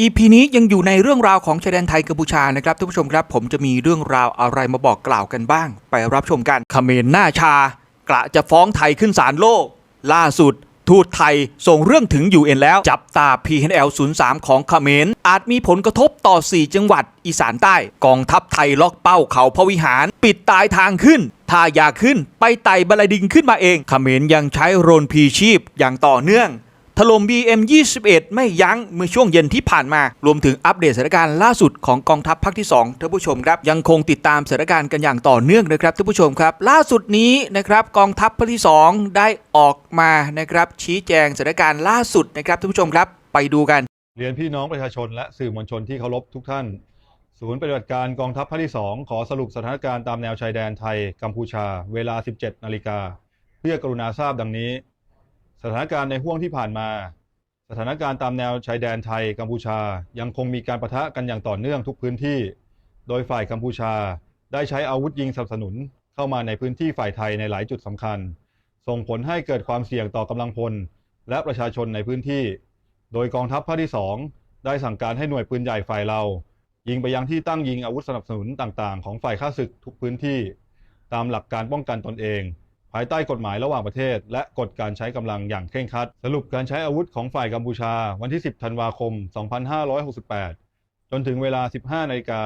EP นี้ยังอยู่ในเรื่องราวของชายแดนไทยกัมพูชานะครับท่านผู้ชมครับผมจะมีเรื่องราวอะไรมาบอกกล่าวกันบ้าง ไปรับชมกันเขมรหน้าชา กระจะฟ้องไทยขึ้นศาลโลก ล่าสุด ทูตไทยส่งเรื่องถึง UN แล้ว จับตา PNL 03 ของเขมรอาจมีผลกระทบต่อ 4 จังหวัด อีสานใต้ กองทัพไทยล็อกเป้าเขาพระวิหาร ปิดตายทางขึ้นถ้าอยากขึ้นไปไต่บันไดดิงขึ้นมาเองเขมรยังใช้โรนพีชีพอย่างต่อเนื่อง ถล่ม BM21 ไม่ยั้งเมื่อช่วงเย็นที่ผ่านมา รวมถึงอัปเดตสถานการณ์ล่าสุดของกองทัพภาคที่2ท่านผู้ชมครับ ยังคงติดตามสถานการณ์กันอย่างต่อเนื่องนะครับท่านผู้ชมครับ ล่าสุดนี้นะครับกองทัพภาคที่ 2 ได้ออกมานะครับชี้แจงสถานการณ์ล่าสุดนะครับท่านผู้ชมครับไปดูกัน เรียนพี่น้องประชาชนและสื่อมวลชนที่เคารพทุกท่าน ศูนย์ปฏิบัติการกองทัพภาคที่ 2 ขอสรุปสถานการณ์ตามแนวชายแดนไทยกัมพูชา เวลา 17 นาฬิกาเพื่อกรุณาทราบดังนี้ สถานการณ์ในห่วงที่ผ่านมา สถานการณ์ตามแนวชายแดนไทยกัมพูชายังคงมีการประทะกันอย่างต่อเนื่องทุกพื้นที่ โดยฝ่ายกัมพูชาได้ใช้อาวุธยิงสนับสนุนเข้ามาในพื้นที่ฝ่ายไทยในหลายจุดสำคัญ ส่งผลให้เกิดความเสี่ยงต่อกำลังพล และประชาชนในพื้นที่ โดยกองทัพภาคที่ 2 ได้สั่งการให้หน่วยปืนใหญ่ฝ่ายเรา ยิงไปยังที่ตั้งยิงอาวุธสนับสนุนต่างๆ ของฝ่ายข้าศึกทุกพื้นที่ ตามหลักการป้องกันตนเอง ภายใต้กฎหมายระหว่างประเทศ และกฎการใช้กำลังอย่างเคร่งครัด สรุปการใช้อาวุธของฝ่ายกัมพูชา วันที่ 10 ธันวาคม 2568 จนถึงเวลา 15นาฬิกา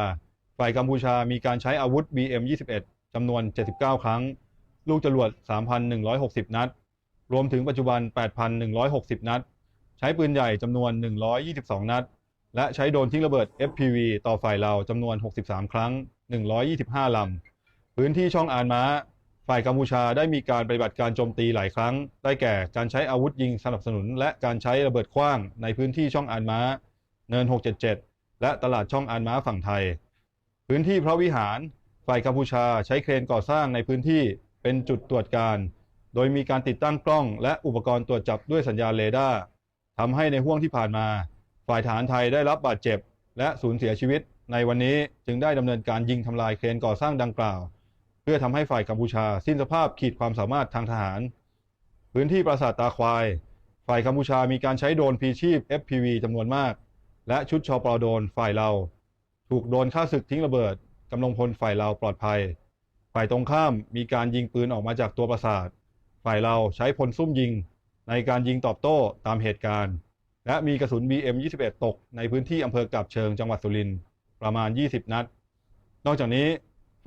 ฝ่ายกัมพูชามีการใช้อาวุธ BM21 จำนวน 79 ครั้ง ลูกจรวด 3,160 นัด รวมถึงปัจจุบัน 8,160 นัด ใช้ปืนใหญ่จำนวน 122 นัด และใช้โดรนทิ้งระเบิด FPV ต่อฝ่ายเราจำนวน 63 ครั้ง 125 ลำ พื้นที่ช่องอานม้า ฝ่ายกัมพูชาได้มีการปฏิบัติการโจมตีหลายครั้ง ได้แก่การใช้อาวุธยิงสนับสนุน และการใช้ระเบิดขว้างในพื้นที่ช่องอานม้า เนิน 677 และตลาดช่องอานม้าฝั่งไทย พื้นที่พระวิหาร ฝ่ายกัมพูชาใช้เครนก่อสร้างในพื้นที่เป็นจุดตรวจการ โดยมีการติดตั้งกล้อง และอุปกรณ์ตรวจจับด้วยสัญญาณเรดาร์ทำให้ในห่วงที่ผ่านมา ฝ่ายทหารไทยได้รับบาดเจ็บ และสูญเสียชีวิต ในวันนี้จึงได้ดำเนินการยิงทำลายเครนก่อสร้างดังกล่าว พื่อทำให้ฝ่ายกัมพูชาสิ้นสภาพขีดความสามารถทางทหาร พื้นที่ปราสาทตาควาย ฝ่ายกัมพูชามีการใช้โดรนพีชีพ FPV จำนวนมาก และชุดชอปอโดรนฝ่ายเราถูกโดนฆ่าศึกทิ้งระเบิดกำลังพลฝ่ายเราปลอดภัย ฝ่ายตรงข้ามมีการยิงปืนออกมาจากตัวปราสาท ฝ่ายเราใช้พลซุ่มยิง ในการยิงตอบโต้ตามเหตุการณ์ และมีกระสุน BM21 ตกในพื้นที่อำเภอกาบเชิงจังหวัดสุรินทร์ประมาณ 20 นัด นอกจากนี้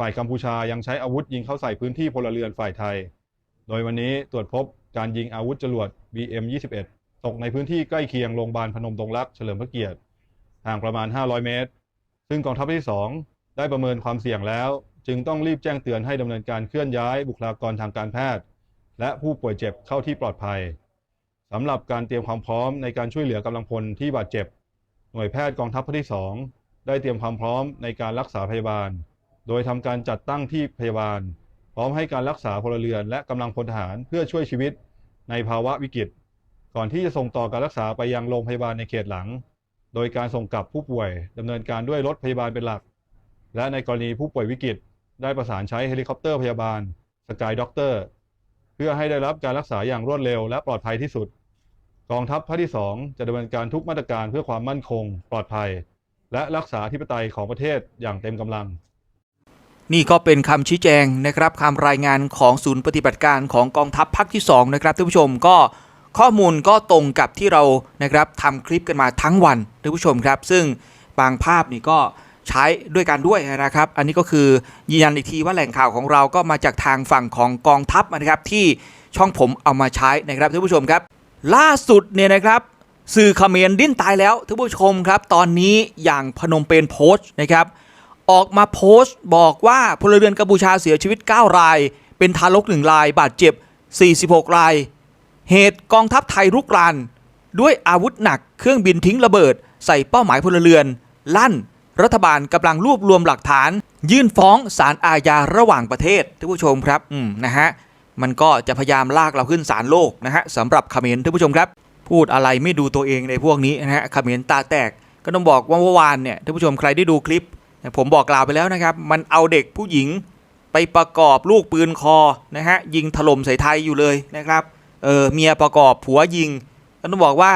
ฝ่ายกัมพูชายังใช้อาวุธยิงเข้าใส่พื้นที่พลเรือนฝ่ายไทย โดยวันนี้ตรวจพบการยิงอาวุธจรวด BM21 ตกในพื้นที่ใกล้เคียงโรงพยาบาลพนมตรงรักเฉลิมพระเกียรติห่างประมาณ 500 เมตร ซึ่งกองทัพที่ 2 ได้ประเมินความเสี่ยงแล้ว จึงต้องรีบแจ้งเตือนให้ดำเนินการเคลื่อนย้ายบุคลากรทางการแพทย์ และผู้ป่วยเจ็บเข้าที่ปลอดภัยสำหรับการเตรียมความพร้อมในการช่วยเหลือกำลังพลที่บาดเจ็บ หน่วยแพทย์กองทัพที่ 2 ได้เตรียมความพร้อมในการรักษาพยาบาล โดยทำการจัดตั้งที่พยาบาล พร้อมให้การรักษาพลเรือนและกำลังพลทหารเพื่อช่วยชีวิตในภาวะวิกฤต ก่อนที่จะส่งต่อการรักษาไปยังโรงพยาบาลในเขตหลัง โดยการส่งกลับผู้ป่วยดำเนินการด้วยรถพยาบาลเป็นหลัก และในกรณีผู้ป่วยวิกฤต ได้ประสานใช้เฮลิคอปเตอร์พยาบาลสกายด็อกเตอร์เพื่อให้ได้รับการรักษาอย่างรวดเร็วและปลอดภัยที่สุด กองทัพภาคที่ 2 จะดำเนินการทุกมาตรการเพื่อความมั่นคง ปลอดภัย และรักษาธิปไตยของประเทศอย่างเต็มกำลัง นี่ก็เป็นคำชี้แจงนะครับคำรายงานของศูนย์ปฏิบัติการของกองทัพภาคที่ 2 นะครับท่านผู้ชมก็ข้อมูลก็ตรงกับที่เรานะครับทำคลิปกันมาทั้งวันท่านผู้ชมครับ ซึ่งบางภาพนี่ก็ใช้ด้วยกันด้วยนะครับ อันนี้ก็คือยืนยันอีกทีว่าแหล่งข่าวของเราก็มาจากทางฝั่งของกองทัพนะครับ ที่ช่องผมเอามาใช้นะครับท่านผู้ชมครับ ล่าสุดเนี่ยนะครับสื่อเขมรดิ้นตายแล้วท่านผู้ชมครับ ตอนนี้อย่างพนมเปญโพสต์นะครับ ออกมาโพสต์ บอกว่าพลเรือนกัมพูชาเสียชีวิต 9 ราย เป็นทารก1ราย บาดเจ็บ 46 ราย เหตุกองทัพไทยรุกรานด้วยอาวุธหนักเครื่องบินทิ้งระเบิด ใส่เป้าหมายพลเรือน ลั่น รัฐบาลกำลังรวบรวมหลักฐาน ยื่นฟ้องศาลอาญาระหว่างประเทศท่านผู้ชมครับอืมนะฮะมันก็จะพยายามลากเราขึ้นศาลโลกนะฮะสำหรับเขมรท่านผู้ชมครับ พูดอะไรไม่ดูตัวเองในพวกนี้นะฮะเขมรตาแตกก็ต้องบอกว่าเมื่อวานเนี่ยท่านผู้ชมใครได้ดูคลิป ผมบอกกล่าวไปแล้วนะครับ มันเอาเด็กผู้หญิงไปประกอบลูกปืนคอนะฮะยิงถล่มใส่ไทยอยู่เลยนะครับเออเมียประกอบผัวยิงต้องบอกว่า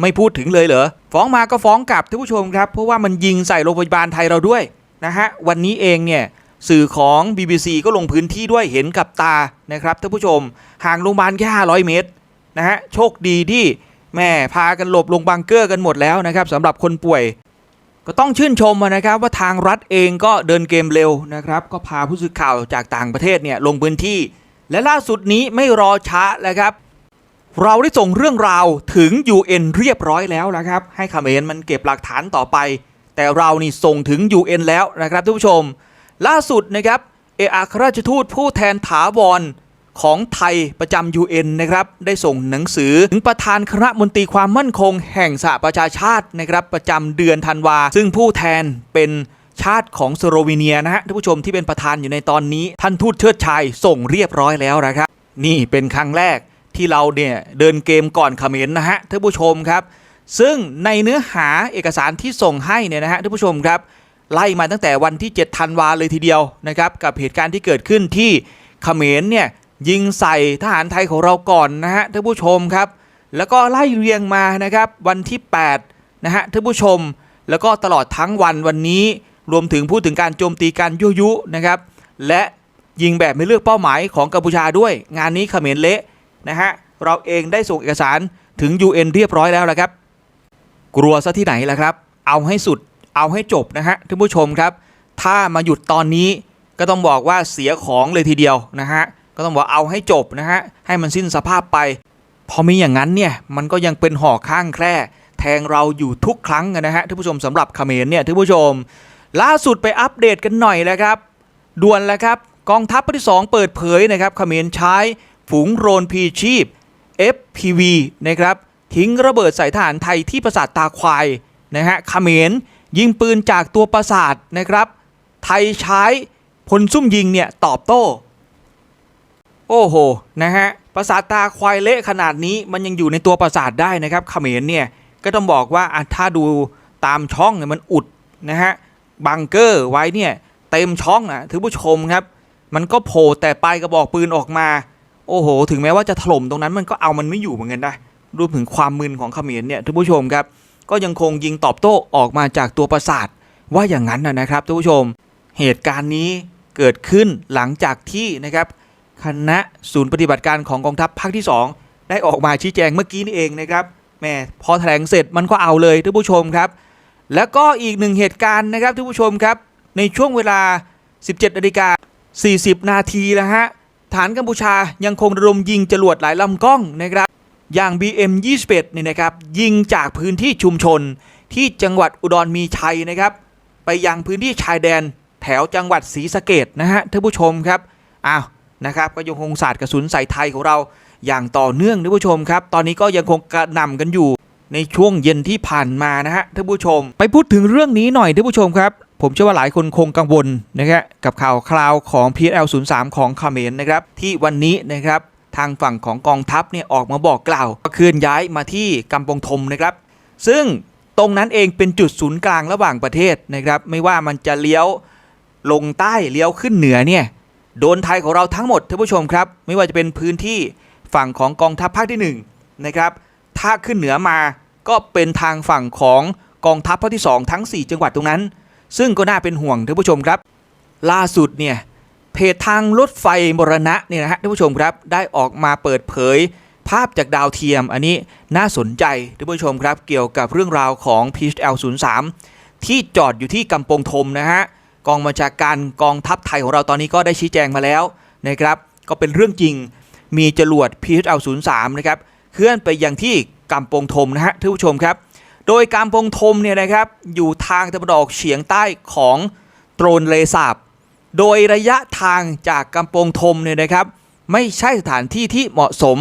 ไม่พูดถึงเลยเหรอฟ้องมาก็ฟ้องกลับท่านผู้ชมครับเพราะว่ามันยิงใส่โรงพยาบาลไทยเราด้วยนะฮะวันนี้เองเนี่ยสื่อของ BBC ก็ลงพื้นที่ด้วยเห็นกับตานะครับท่านผู้ชมห่างโรงพยาบาลแค่ 500 เมตรนะฮะโชคดีที่แม่พากันหลบลงบังเกอร์กันหมดแล้วนะครับสำหรับคนป่วย ก็ต้องชื่นชมนะครับว่าทางรัฐเองก็เดินเกมเร็วนะครับ ก็พาผู้สื่อข่าวจากต่างประเทศเนี่ยลงพื้นที่ และล่าสุดนี้ไม่รอช้าแล้วครับ เราได้ส่งเรื่องราวถึง UN เรียบร้อยแล้วนะครับ ให้เมรมันเก็บหลักฐานต่อไป แต่เรานี่ส่งถึง UN แล้วนะครับทุกผู้ชม ล่าสุดนะครับเอกอัครราชทูตผู้แทนถาวร ของไทยประจำ UN นะครับได้ส่งหนังสือถึงประธานคณะมนตรีความมั่นคง แห่งสหประชาชาตินะครับประจำเดือนธันวา ซึ่งผู้แทนเป็นชาติของสโลวีเนียนะฮะท่านผู้ชมที่เป็นประธานอยู่ในตอนนี้ ท่านทูตเชิดชัยส่งเรียบร้อยแล้วนะครับ นี่เป็นครั้งแรกที่เราเนี่ยเดินเกมก่อนเขมรนะฮะท่านผู้ชมครับ ซึ่งในเนื้อหาเอกสารที่ส่งให้เนี่ยนะฮะท่านผู้ชมครับ ไล่มาตั้งแต่วันที่7ธันวาเลยทีเดียวนะครับกับเหตุการณ์ที่เกิดขึ้นที่เขมรเนี่ย ยิงใส่ทหารไทยของเราก่อนนะฮะท่านผู้ชมครับ แล้วก็ไล่เรียงมานะครับวันที่8นะฮะท่านผู้ชม แล้วก็ตลอดทั้งวันวันนี้รวมถึงพูดถึงการโจมตีการยั่วยุนะครับและยิงแบบไม่เลือกเป้าหมายของกัมพูชาด้วย งานนี้เขมรเละนะฮะเราเองได้ส่งเอกสารถึง UN เรียบร้อยแล้วละครับ กลัวซะที่ไหนล่ะครับ เอาให้สุดเอาให้จบนะฮะท่านผู้ชมครับ ถ้ามาหยุดตอนนี้ก็ต้องบอกว่าเสียของเลยทีเดียวนะฮะ ก็ต้องบอกเอาให้จบนะฮะให้มันสิ้นสภาพไป พอมีอย่างนั้นเนี่ยมันก็ยังเป็นห่อข้างแคร่แทงเราอยู่ทุกครั้งนะฮะท่านผู้ชมสำหรับเขมรเนี่ยท่านผู้ชม ล่าสุดไปอัปเดตกันหน่อยแล้วครับด่วนแล้วครับกองทัพภาคที่ 2 เปิดเผยนะครับเขมรใช้ฝูงโรนพีชีพ FPV นะครับทิ้งระเบิดใส่ทหารไทยที่ปราสาทตาควายนะฮะเขมรยิงปืนจากตัวปราสาทนะครับ ไทยใช้พลซุ่มยิงเนี่ยตอบโต้ โอ้โห นะฮะ ปราสาทตาควายเละขนาดนี้มันยังอยู่ในตัวปราสาทได้นะครับเขมรเนี่ย ก็ต้องบอกว่าถ้าดูตามช่องเนี่ยมันอุดนะฮะ บังเกอร์ไว้เนี่ยเต็มช่องอะท่านผู้ชมครับ มันก็โผล่แต่ปลายกระบอกปืนออกมา โอ้โห ถึงแม้ว่าจะถล่มตรงนั้นมันก็เอามันไม่อยู่เหมือนกันนะรวมถึงความมึนของเขมรเนี่ยท่านผู้ชมครับ ก็ยังคงยิงตอบโต้ออกมาจากตัวปราสาทว่าอย่างนั้นนะนะครับท่านผู้ชม เหตุการณ์นี้เกิดขึ้นหลังจากที่นะครับ คณะศูนย์ปฏิบัติการของกองทัพภาคที่ 2 ได้ออกมาชี้แจงเมื่อกี้นี่เองนะครับแม่พอแถลงเสร็จมันก็เอาเลยท่านผู้ชมครับ แล้วก็อีกหนึ่งเหตุการณ์นะครับท่านผู้ชมครับ ในช่วงเวลา 17นาฬิกา40 นาทีแล้วฮะฐานกัมพูชายังคงระดมยิงจรวดหลายลำกล้องนะครับ อย่าง BM 21 เนี่ยนะครับ ยิงจากพื้นที่ชุมชนที่จังหวัดอุดรมีชัยนะครับ ไปยังพื้นที่ชายแดนแถวจังหวัดศรีสะเกดนะฮะท่านผู้ชมครับอ้าว นะครับก็ยังคงสาดกระสุนใส่ไทยของเราอย่างต่อเนื่องท่านผู้ชมครับ ตอนนี้ก็ยังคงกระหน่ำกันอยู่ในช่วงเย็นที่ผ่านมานะฮะท่านผู้ชม ไปพูดถึงเรื่องนี้หน่อยท่านผู้ชมครับ ผมเชื่อว่าหลายคนคงกังวลนะครับกับข่าวคราวของ PL 0 3ของเมรนะครับที่วันนี้นะครับทางฝั่งของกองทัพเนี่ยออกมาบอกกล่าวเคลื่อนย้ายมาที่กำปงธมนะครับ ซึ่งตรงนั้นเองเป็นจุดศูนย์กลางระหว่างประเทศนะครับ ไม่ว่ามันจะเลี้ยวลงใต้เลี้ยวขึ้นเหนือเนี่ย โดนไทยของเราทั้งหมดท่านผู้ชมครับ ไม่ว่าจะเป็นพื้นที่ฝั่งของกองทัพภาคที่1นะครับถ้าขึ้นเหนือมาก็เป็นทางฝั่งของกองทัพภาคที่ 2 ทั้ง 4 จังหวัดตรงนั้น ซึ่งก็น่าเป็นห่วงท่านผู้ชมครับ ล่าสุดเนี่ยเพจทางรถไฟมรณะเนี่ยนะฮะท่านผู้ชมครับได้ออกมาเปิดเผย ภาพจากดาวเทียม อันนี้น่าสนใจท่านผู้ชมครับ เกี่ยวกับเรื่องราวของ PHL03 ที่จอดอยู่ที่กำปงธมนะฮะ กองบัญชาการกองทัพไทยของเราตอนนี้ก็ได้ชี้แจงมาแล้วนะครับก็เป็นเรื่องจริงมีจรวด PHL03 นะครับเคลื่อนไปยังที่กำปงธมนะฮะท่านผู้ชมครับ โดยกำปงธมเนี่ยนะครับอยู่ทางตะวันออกเฉียงใต้ของโตรนเลสาบ โดยระยะทางจากกำปงธมเนี่ยนะครับไม่ใช่สถานที่ที่เหมาะสม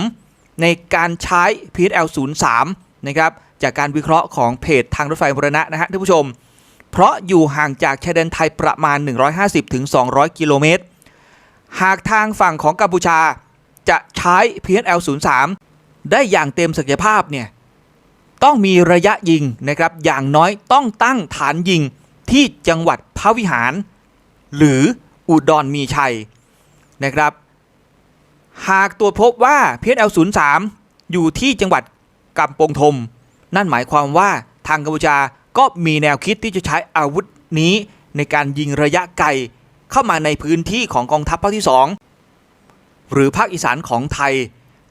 ในการใช้ PSL 03 นะครับจากการวิเคราะห์ของเพจทางรถไฟมรณะนะฮะท่านผู้ชม เพราะอยู่ห่างจากชายแดนไทยประมาณ 150-200 กิโลเมตร หากทางฝั่งของกัมพูชาจะใช้ PSL 03ได้อย่างเต็มศักยภาพเนี่ยต้องมีระยะยิงนะครับ อย่างน้อยต้องตั้งฐานยิงที่จังหวัดพระวิหาร หรืออุดรมีชัยนะครับ หากตรวจพบว่า PSL 03อยู่ที่จังหวัดกำปงธมนั่นหมายความว่าทางกัมพูชา ก็มีแนวคิดที่จะใช้อาวุธนี้ในการยิงระยะไกลเข้ามาในพื้นที่ของกองทัพภาคที่ 2 หรือภาคอีสานของไทย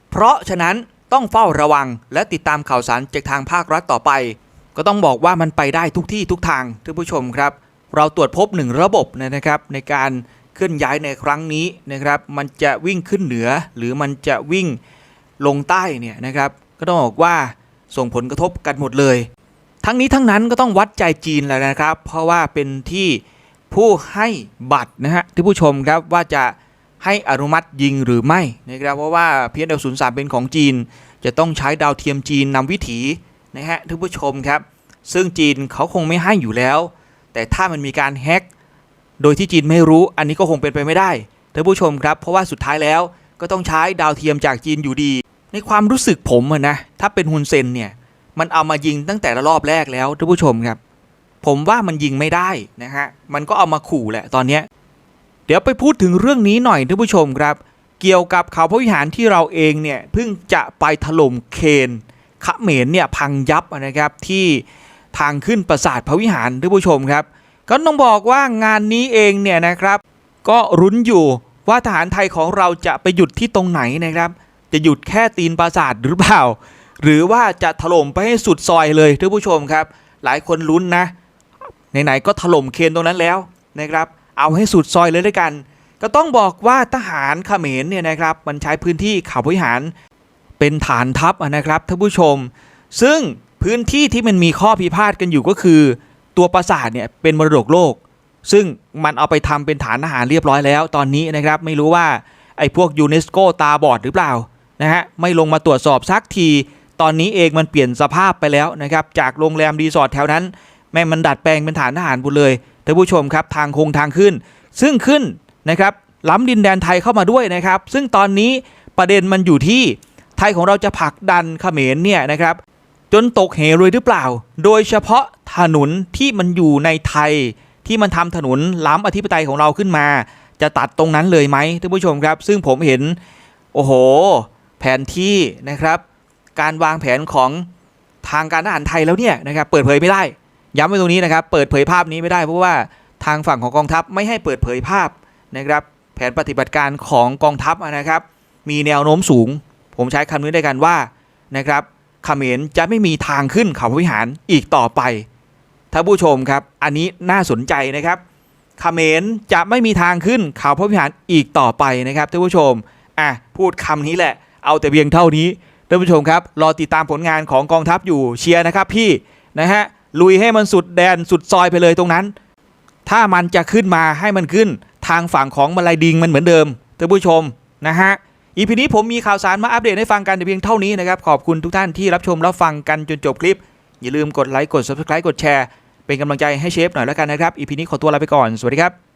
เพราะฉะนั้นต้องเฝ้าระวังและติดตามข่าวสารจากทางภาครัฐต่อไป ก็ต้องบอกว่ามันไปได้ทุกที่ทุกทางท่านผู้ชมครับ เราตรวจพบหนึ่งระบบนะครับในการเคลื่อนย้ายในครั้งนี้นะครับ มันจะวิ่งขึ้นเหนือ หรือมันจะวิ่งลงใต้เนี่ยนะครับ ก็ต้องบอกว่าส่งผลกระทบกันหมดเลย ทั้งนี้ทั้งนั้นก็ต้องวัดใจจีนแล้วนะครับ เพราะว่าเป็นที่ผู้ให้บัตรนะฮะที่ผู้ชมครับว่าจะให้อนุมัติยิงหรือไม่นะครับเพราะว่าเพียเอสศูนย์สามเป็นของจีน จะต้องใช้ดาวเทียมจีนนำวิถีนะฮะท่านผู้ชมครับ ซึ่งจีนเขาคงไม่ให้อยู่แล้ว แต่ถ้ามันมีการแฮ็กโดยที่จีนไม่รู้อันนี้ก็คงเป็นไปไม่ได้ท่านผู้ชมครับ เพราะว่าสุดท้ายแล้วก็ต้องใช้ดาวเทียมจากจีนอยู่ดี ในความรู้สึกผมนะถ้าเป็นฮุนเซนเนี่ย มันเอามายิงตั้งแต่ละรอบแรกแล้วท่านผู้ชมครับ ผมว่ามันยิงไม่ได้นะฮะมันก็เอามาขู่แหละตอนเนี้ยเดี๋ยวไปพูดถึงเรื่องนี้หน่อยท่านผู้ชมครับ เกี่ยวกับเขาพระวิหารที่เราเองเนี่ยเพิ่งจะไปถล่มเคนขเหมนเนี่ยพังยับนะครับที่ทางขึ้นปราสาทพระวิหารท่านผู้ชมครับ ก็ต้องบอกว่างานนี้เองเนี่ยนะครับ ก็รุ้นอยู่ว่าทหารไทยของเราจะไปหยุดที่ตรงไหนนะครับ จะหยุดแค่ตีนปราสาทหรือเปล่า หรือว่าจะถล่มไปให้สุดซอยเลยท่านผู้ชมครับ หลายคนลุ้นนะไหนๆก็ถล่มเคนตรงนั้นแล้วนะครับเอาให้สุดซอยเลยด้วยกัน ก็ต้องบอกว่าทหารเขมรเนี่ยนะครับมันใช้พื้นที่เขาวิหารเป็นฐานทัพนะครับท่านผู้ชม ซึ่งพื้นที่ที่มันมีข้อพิพาทกันอยู่ก็คือ ตัวปราสาทเนี่ยเป็นมรดกโลก ซึ่งมันเอาไปทำเป็นฐานทหารเรียบร้อยแล้ว ตอนนี้นะครับไม่รู้ว่าไอ้พวกยูเนสโกตาบอดหรือเปล่านะฮะไม่ลงมาตรวจสอบสักที ตอนนี้เองมันเปลี่ยนสภาพไปแล้วนะครับจากโรงแรมรีสอร์ทแถวนั้น แม่มันดัดแปลงเป็นฐานทหารหมดเลยท่านผู้ชมครับทางคงทางขึ้น ซึ่งขึ้นนะครับล้ำดินแดนไทยเข้ามาด้วยนะครับ ซึ่งตอนนี้ประเด็นมันอยู่ที่ไทยของเราจะผลักดันเขมรเนี่ยนะครับจนตกเหวเลยหรือเปล่า โดยเฉพาะถนนที่มันอยู่ในไทยที่มันทำถนนล้ำอธิปไตยของเราขึ้นมา จะตัดตรงนั้นเลยไหมท่านผู้ชมครับ ซึ่งผมเห็น โอ้โห แผนที่นะครับ การวางแผนของทางการทหารไทยแล้วเนี่ยนะครับเปิดเผยไม่ได้ ย้ำไว้ตรงนี้นะครับ เปิดเผยภาพนี้ไม่ได้เพราะว่าทางฝั่งของกองทัพไม่ให้เปิดเผยภาพนะครับ แผนปฏิบัติการของกองทัพนะครับ มีแนวโน้มสูง ผมใช้คำนี้ได้กันว่านะครับเขมรจะไม่มีทางขึ้นเขาพิหารอีกต่อไปท่านผู้ชมครับ อันนี้น่าสนใจนะครับเขมรจะไม่มีทางขึ้นเขาพระวิหารอีกต่อไปนะครับท่านผู้ชม อะ พูดคำนี้แหละ เอาแต่เพียงเท่านี้ ท่านผู้ชมครับ รอติดตามผลงานของกองทัพอยู่เชียร์นะครับพี่นะฮะลุยให้มันสุดแดนสุดซอยไปเลยตรงนั้น ถ้ามันจะขึ้นมาให้มันขึ้น ทางฝั่งของมาลายดิงมันเหมือนเดิมท่านผู้ชมนะฮะอีพีนี้ผมมีข่าวสารมาอัปเดตให้ฟังกันแต่เพียงเท่านี้นะครับ ขอบคุณทุกท่านที่รับชมรับฟังกันจนจบคลิป อย่าลืมกดไลค์กด subscribe กดแชร์เป็นกำลังใจให้เชฟหน่อยแล้วกันนะครับอีพีนี้ขอตัวลาไปก่อนสวัสดีครับ